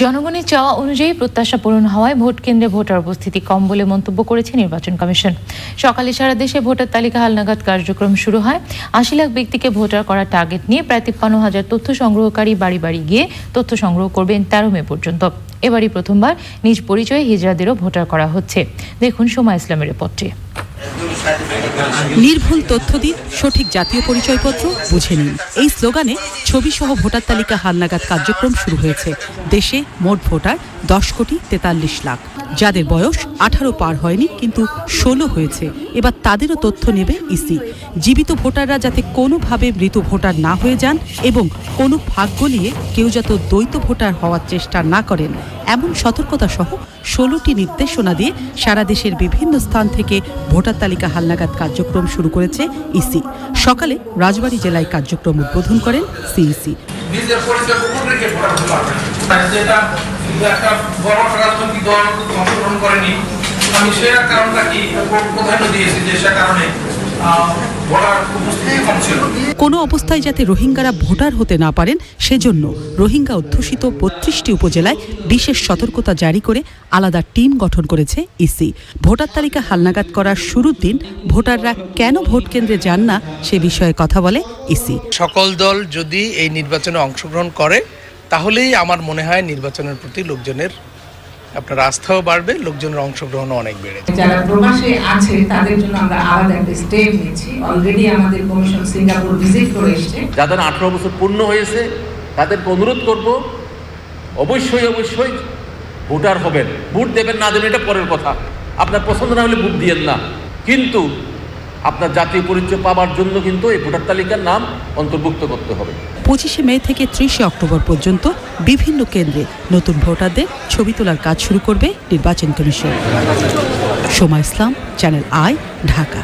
জনগণের চাওয়া অনুযায়ী প্রত্যাশা পূরণ হওয়ায় ভোট কেন্দ্রে ভোটার উপস্থিতি কম বলে মন্তব্য করেছে নির্বাচন কমিশন। সকালে সারা দেশে ভোটার তালিকা হালনাগাদ কার্যক্রম শুরু হয়। আশি লাখ ব্যক্তিকে ভোটার করার টার্গেট নিয়ে প্রায় তিপ্পান্ন হাজার তথ্য সংগ্রহকারী বাড়ি বাড়ি গিয়ে তথ্য সংগ্রহ করবেন তেরো মে পর্যন্ত। এবারই প্রথমবার নিজ পরিচয়ে হিজড়াদেরও ভোটার করা হচ্ছে। দেখুন সোমা ইসলামের রিপোর্টটি। নির্ভুল তথ্য দিন সঠিক জাতীয় পরিচয়পত্র, বুঝে নিন। এই স্লোগানে ছবি সহ ভোটার তালিকা হালনাগাদ কার্যক্রম শুরু হয়েছে। দেশে মোট ভোটার দশ কোটি তেতাল্লিশ লাখ। যাদের বয়স আঠারো পার হয়নি, কিন্তু ষোলো হয়েছে। এবার তাদেরও তথ্য নেবে ইসি। জীবিত ভোটাররা যাতে কোনোভাবে মৃত ভোটার না হয়ে যান এবং কোনো ভাগ গলিয়ে কেউ যাতে দ্বৈত ভোটার হওয়ার চেষ্টা না করেন, এমন সতর্কতা সহ ষোলোটি নির্দেশনা দিয়ে সারা দেশের বিভিন্ন স্থান থেকে ভোটার তালিকা হালনাগাদ কার্যক্রম শুরু করেছে ইসি। সকালে রাজবাড়ী জেলায় কার্যক্রম উদ্বোধন করেন সিইসি। করেনি। আমি সে কারণটা কি? প্রাধান্য দিয়েছি যে সে কারণে কোনো অবস্থায় যাতে রোহিঙ্গারা ভোটার হতে না পারেন সেজন্য রোহিঙ্গা অধ্যুষিত বত্রিশটি উপজেলায় বিশেষ সতর্কতা জারি করে আলাদা টিম গঠন করেছে ইসি। ভোটার তালিকা হালনাগাদ করার শুরুর দিন ভোটাররা কেন ভোট কেন্দ্রে যান না সে বিষয়ে কথা বলে ইসি। সকল দল যদি এই নির্বাচনে অংশগ্রহণ করে তাহলেই আমার মনে হয় নির্বাচনের প্রতি লোকজনের আপনার আস্থাও বাড়বে লোকজনের অংশগ্রহণও অনেক বেড়েছে যারা প্রবাসে আছে তাদের জন্য আমরা আলাদা একটা স্টেপ নিয়েছি। অলরেডি আমাদের কমিশন সিঙ্গাপুর ভিজিট করে এসেছে। যাদের আঠারো বছর পূর্ণ হয়েছে তাদেরকে অনুরোধ করব অবশ্যই অবশ্যই ভোটার হবেন। ভোট দেবেন না দেবেন এটা পরের কথা। আপনার পছন্দ না হলে ভোট দিয়েন না। কিন্তু আপনার জাতীয় পরিচয় পাওয়ার জন্য কিন্তু এই ভোটার তালিকার নাম অন্তর্ভুক্ত করতে হবে। পঁচিশে মে থেকে ত্রিশে অক্টোবর পর্যন্ত বিভিন্ন কেন্দ্রে নতুন ভোটারদের ছবি তোলার কাজ শুরু করবে নির্বাচন commission. Soma Islam, channel I, Dhaka.